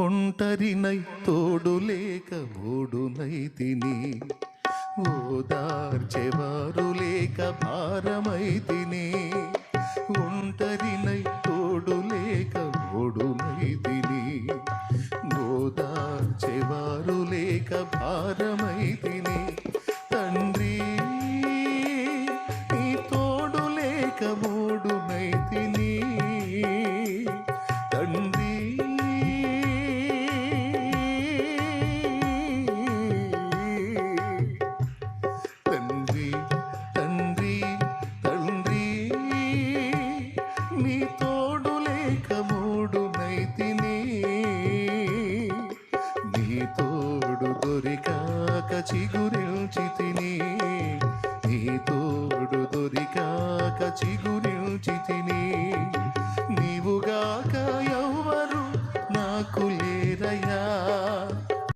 ఒంటరినై తోడు లేక ఓడునై తిని. ఓదార్చెవారు లేక భారమై తిని. ఒంటరినై తోడు లేక ఓడునై తిని. ఓదార్చెవారు లేక భారమై తిని. తండ్రి నీ తోడు లేక ఓడునై తిని. దొరికాక చిగురిల్చి తిని నీ తోడు దొరికాక చిగురిల్చి తిని నీవుగాక ఎవరు నాకు లేరయ్యా.